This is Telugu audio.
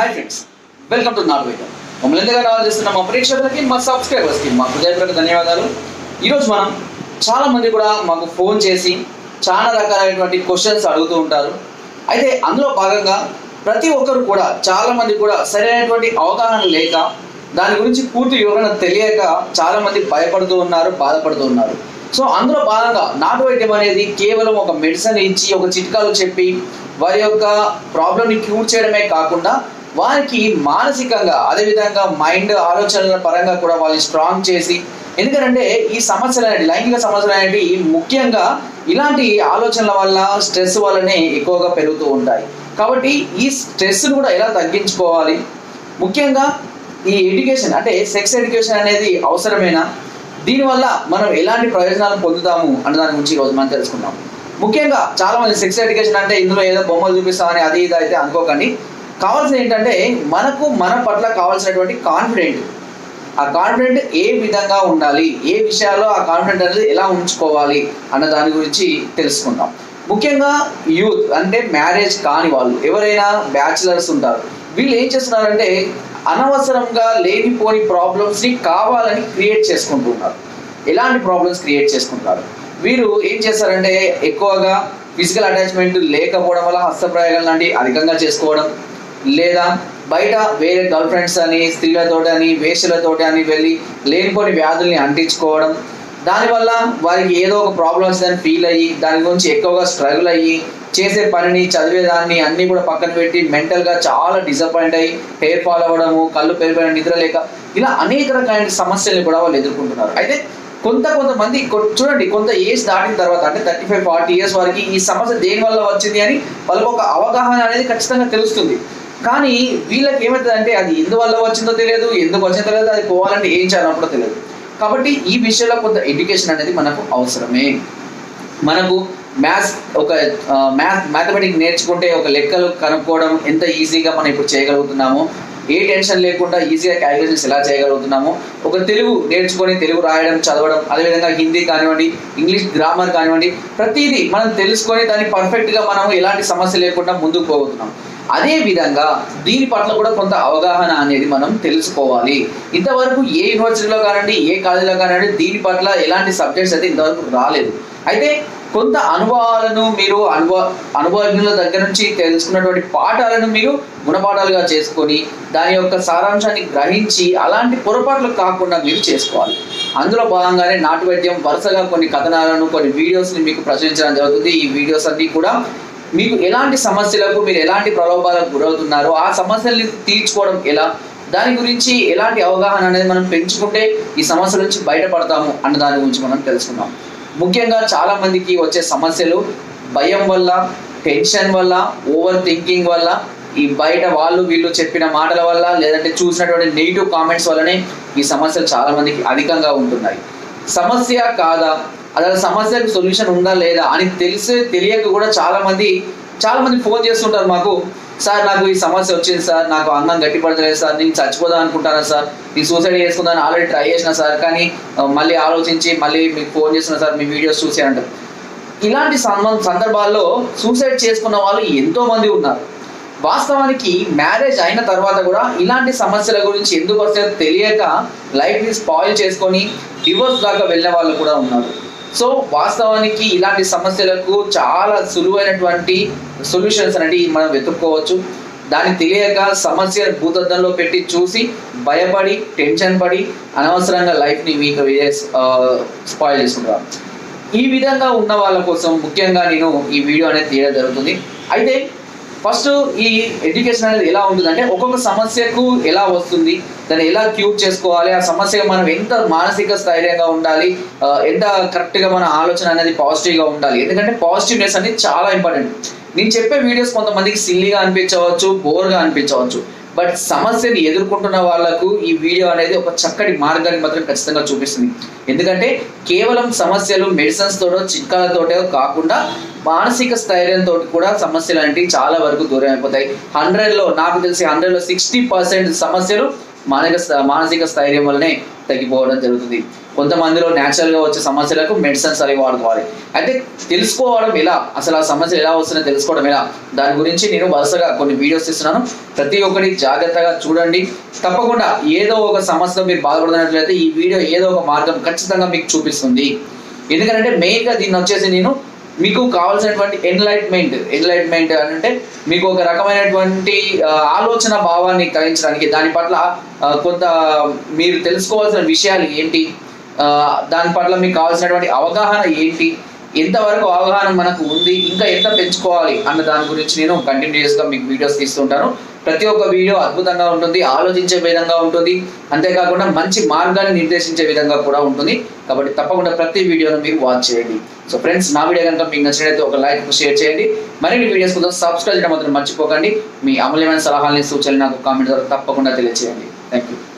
Hi friends welcome to not waiter మమ్మల్ని ఎందుకు ఆలోచిస్తున్న మా ప్రేక్షకులకి మా సబ్స్క్రైబర్స్కి మా హృదయపూర్వక ధన్యవాదాలు. ఈరోజు మనం చాలా మంది కూడా మాకు ఫోన్ చేసి చాలా రకాలైనటువంటి క్వశ్చన్స్ అడుగుతూ ఉంటారు. అయితే అందులో భాగంగా ప్రతి ఒక్కరు కూడా చాలా మంది కూడా సరైనటువంటి అవగాహన లేక దాని గురించి పూర్తి వివరణ తెలియక చాలా మంది భయపడుతూ ఉన్నారు బాధపడుతూ ఉన్నారు. సో అందులో భాగంగా నాటు వైద్యం అనేది కేవలం ఒక మెడిసిన్ ఇచ్చి ఒక చిట్కాలు చెప్పి వారి యొక్క ప్రాబ్లమ్ని క్యూర్ చేయడమే కాకుండా వారికి మానసికంగా అదేవిధంగా మైండ్ ఆలోచనల పరంగా కూడా వాళ్ళని స్ట్రాంగ్ చేసి ఎందుకంటే ఈ సమస్యలు అనేవి లైంగిక సమస్యలు అనేవి ముఖ్యంగా ఇలాంటి ఆలోచనల వల్ల స్ట్రెస్ వల్లనే ఎక్కువగా పెరుగుతూ ఉంటాయి. కాబట్టి ఈ స్ట్రెస్ను కూడా ఎలా తగ్గించుకోవాలి? ముఖ్యంగా ఈ ఎడ్యుకేషన్ అంటే సెక్స్ ఎడ్యుకేషన్ అనేది అవసరమేనా? దీనివల్ల మనం ఎలాంటి ప్రయోజనాలు పొందుతాము అన్న దాని గురించి ఈరోజు మనం తెలుసుకుందాం. ముఖ్యంగా చాలా మంది సెక్స్ ఎడ్యుకేషన్ అంటే ఇందులో ఏదో బొమ్మలు చూపిస్తామని అది ఇది అయితే అనుకోకండి. కావాల్సిన ఏంటంటే మనకు మన పట్ల కావాల్సినటువంటి కాన్ఫిడెంట్ ఆ కాన్ఫిడెంట్ ఏ విధంగా ఉండాలి? ఏ విషయాల్లో ఆ కాన్ఫిడెంట్ అనేది ఎలా ఉంచుకోవాలి? అన్న దాని గురించి తెలుసుకుందాం. ముఖ్యంగా యూత్ అంటే మ్యారేజ్ కాని వాళ్ళు ఎవరైనా బ్యాచిలర్స్ ఉంటారు వీళ్ళు ఏం చేస్తున్నారంటే అనవసరంగా లేనిపోని ప్రాబ్లమ్స్ని కావాలని క్రియేట్ చేసుకుంటున్నారు. ఎలాంటి ప్రాబ్లమ్స్ క్రియేట్ చేసుకుంటారు? వీరు ఏం చేస్తారంటే ఎక్కువగా ఫిజికల్ అటాచ్మెంట్ లేకపోవడం వల్ల హస్తప్రయోగాలు లాంటివి అధికంగా చేసుకోవడం లేదా బయట వేరే గర్ల్ ఫ్రెండ్స్ అని స్త్రీలతోటి అని వేషలతోటి అని వెళ్ళి లేనిపోని వ్యాధుల్ని అంటించుకోవడం. దానివల్ల వారికి ఏదో ఒక ప్రాబ్లమ్స్ అని ఫీల్ అయ్యి దాని గురించి ఎక్కువగా స్ట్రగుల్ అయ్యి చేసే పనిని చదివేదాన్ని అన్నీ కూడా పక్కన పెట్టి మెంటల్గా చాలా డిసప్పాయింట్ అయ్యి హెయిర్ ఫాల్ అవ్వడము కళ్ళు పెరిపోయిన నిద్ర లేక ఇలా అనేక రకాలైన సమస్యల్ని కూడా వాళ్ళు ఎదుర్కొంటున్నారు. అయితే కొంత కొంతమంది చూడండి కొంత ఏజ్ దాటిన తర్వాత అంటే థర్టీ ఫైవ్ ఫార్టీ ఇయర్స్ వరకు ఈ సమస్య దేని వల్ల వచ్చింది అని వాళ్ళకి ఒక అవగాహన అనేది ఖచ్చితంగా తెలుస్తుంది. కానీ వీళ్ళకి ఏమవుతుందంటే అది ఎందువల్ల వచ్చిందో తెలియదు ఎందుకు వచ్చిందో తెలియదు అది పోవాలంటే ఏం చేయాలో తెలియదు. కాబట్టి ఈ విషయంలో కొంత ఎడ్యుకేషన్ అనేది మనకు అవసరమే. మనకు మ్యాథ్స్ ఒక మ్యాథ్ మ్యాథమెటిక్ నేర్చుకుంటే ఒక లెక్కలు కనుక్కోవడం ఎంత ఈజీగా మనం ఇప్పుడు చేయగలుగుతున్నామో ఏ టెన్షన్ లేకుండా ఈజీగా క్యాలిక్యులేషన్స్ ఎలా చేయగలుగుతున్నామో ఒక తెలుగు నేర్చుకొని తెలుగు రాయడం చదవడం అదేవిధంగా హిందీ కానివ్వండి ఇంగ్లీష్ గ్రామర్ కానివ్వండి ప్రతిదీ మనం తెలుసుకొని దాన్ని పర్ఫెక్ట్గా మనం ఎలాంటి సమస్య లేకుండా ముందుకు పోతున్నాం అదే విధంగా దీని పట్ల కూడా కొంత అవగాహన అనేది మనం తెలుసుకోవాలి. ఇంతవరకు ఏ యూనివర్సిటీలో కానివ్వండి ఏ కాలేజీలో కానివ్వండి దీని పట్ల ఎలాంటి సబ్జెక్ట్స్ అయితే ఇంతవరకు రాలేదు. అయితే కొంత అనుభవాలను మీరు అనుభవ అనుభవజ్ఞుల దగ్గర నుంచి తెలుసుకున్నటువంటి పాఠాలను మీరు గుణపాఠాలుగా చేసుకొని దాని యొక్క సారాంశాన్ని గ్రహించి అలాంటి పొరపాట్లు కాకుండా మీరు చేసుకోవాలి. అందులో భాగంగానే నాటువైద్యం వరుసగా కొన్ని కథనాలను కొన్ని వీడియోస్ని మీకు ప్రచురించడం జరుగుతుంది. ఈ వీడియోస్ అన్నీ కూడా మీకు ఎలాంటి సమస్యలకు మీరు ఎలాంటి ప్రలోభాలకు గురవుతున్నారో ఆ సమస్యల్ని తీర్చుకోవడం ఎలా? దాని గురించి ఎలాంటి అవగాహన అనేది మనం పెంచుకుంటే ఈ సమస్యల నుంచి బయటపడతాము అన్న దాని గురించి మనం తెలుసుకుందాం. ముఖ్యంగా చాలా మందికి వచ్చే సమస్యలు భయం వల్ల టెన్షన్ వల్ల ఓవర్ థింకింగ్ వల్ల ఈ బయట వాళ్ళు వీళ్ళు చెప్పిన మాటల వల్ల లేదంటే చూసినటువంటి నెగిటివ్ కామెంట్స్ వల్లనే ఈ సమస్యలు చాలా మందికి అధికంగా ఉంటున్నాయి. సమస్య కాదా? అసలు సమస్యకు సొల్యూషన్ ఉందా లేదా అని తెలిసే తెలియక కూడా చాలా మంది చాలా మంది ఫోన్ చేస్తుంటారు మాకు. సార్ నాకు ఈ సమస్య వచ్చింది సార్ నాకు అందం గట్టిపడతలేదు సార్ నేను చచ్చిపోదాం అనుకుంటాను సార్ నేను సూసైడ్ చేసుకుందాను ఆల్రెడీ ట్రై చేసిన సార్ కానీ మళ్ళీ ఆలోచించి మళ్ళీ మీకు ఫోన్ చేస్తున్నా సార్ మీ వీడియోస్ చూసి అంటారు. ఇలాంటి సందర్భాల్లో సూసైడ్ చేసుకున్న వాళ్ళు ఎంతో మంది ఉన్నారు. వాస్తవానికి మ్యారేజ్ అయిన తర్వాత కూడా ఇలాంటి సమస్యల గురించి ఎందుకు వస్తే తెలియక లైఫ్ని స్పాయిల్ చేసుకొని డివోర్స్ దాకా వెళ్ళిన వాళ్ళు కూడా ఉన్నారు. సో వాస్తవానికి ఇలాంటి సమస్యలకు చాలా సులువైనటువంటి సొల్యూషన్స్ అనేవి మనం వెతుక్కోవచ్చు. దాన్ని తెలియక సమస్య భూతద్దంలో పెట్టి చూసి భయపడి టెన్షన్ పడి అనవసరంగా లైఫ్ని మీకు స్పాయిల్ చేసుకుంటారు ఈ విధంగా ఉన్న వాళ్ళ కోసం ముఖ్యంగా నేను ఈ వీడియో అనేది తీయడం జరుగుతుంది. అయితే ఫస్ట్ ఈ ఎడ్యుకేషన్ అనేది ఎలా ఉంటుందంటే ఒక్కొక్క సమస్యకు ఎలా వస్తుంది దాన్ని ఎలా క్యూర్ చేసుకోవాలి ఆ సమస్య మనం ఎంత మానసిక స్థైర్యంగా ఉండాలి ఎంత కరెక్ట్గా మన ఆలోచన అనేది పాజిటివ్గా ఉండాలి. ఎందుకంటే పాజిటివ్నెస్ అనేది చాలా ఇంపార్టెంట్. నేను చెప్పే వీడియోస్ కొంతమందికి సిల్లీగా అనిపించవచ్చు బోర్గా అనిపించవచ్చు బట్ సమస్యని ఎదుర్కొంటున్న వాళ్ళకు ఈ వీడియో అనేది ఒక చక్కటి మార్గాన్ని మాత్రం ఖచ్చితంగా చూపిస్తుంది. ఎందుకంటే కేవలం సమస్యలు మెడిసిన్స్ తోటో చిట్కాలతోటో కాకుండా మానసిక స్థైర్యంతో కూడా సమస్యలు అనేవి చాలా వరకు దూరం అయిపోతాయి. హండ్రెడ్లో నాకు తెలిసి హండ్రెడ్లో సిక్స్టీ పర్సెంట్ సమస్యలు మానసిక స్థ- మానసిక స్థైర్యం వల్లనే తగ్గిపోవడం జరుగుతుంది. కొంతమందిలో న్యాచురల్గా వచ్చే సమస్యలకు మెడిసిన్స్ అవి వాడుకోవాలి. అయితే తెలుసుకోవడం ఎలా? అసలు ఆ సమస్యలు ఎలా వస్తున్నాయో తెలుసుకోవడం ఎలా? దాని గురించి నేను వరుసగా కొన్ని వీడియోస్ ఇస్తున్నాను ప్రతి ఒక్కటి జాగ్రత్తగా చూడండి. తప్పకుండా ఏదో ఒక సమస్యతో మీరు బాధపడుతున్నట్లయితే ఈ వీడియో ఏదో ఒక మార్గం ఖచ్చితంగా మీకు చూపిస్తుంది. ఎందుకంటే మెయిన్గా దీన్ని వచ్చేసి నేను మీకు కావాల్సినటువంటి ఎన్లైట్మెంట్ ఎన్లైట్మెంట్ అని అంటే మీకు ఒక రకమైనటువంటి ఆలోచన భావాన్ని కలిగించడానికి దాని పట్ల కొంత మీరు తెలుసుకోవాల్సిన విషయాలు ఏంటి? దాని పట్ల మీకు కావాల్సినటువంటి అవగాహన ఏంటి? ఎంతవరకు అవగాహన మనకు ఉంది ఇంకా ఎంత పెంచుకోవాలి అన్న దాని గురించి నేను కంటిన్యూస్గా మీకు వీడియోస్ తీస్తుంటాను. ప్రతి ఒక్క వీడియో అద్భుతంగా ఉంటుంది ఆలోచించే విధంగా ఉంటుంది. అంతేకాకుండా మంచి మార్గాన్ని నిర్దేశించే విధంగా కూడా ఉంటుంది. కాబట్టి తప్పకుండా ప్రతి వీడియోను మీరు వాచ్ చేయండి. సో ఫ్రెండ్స్ నా వీడియో కనుక మీకు నచ్చినట్లయితే ఒక లైక్ షేర్ చేయండి. మరిన్ని వీడియోస్ కోసం సబ్స్క్రైబ్ చేయడం మాత్రం మర్చిపోకండి. మీ అమూల్యమైన సలహాలని సూచనలు నాకు కామెంట్ ద్వారా తప్పకుండా తెలియజేయండి థ్యాంక్ యూ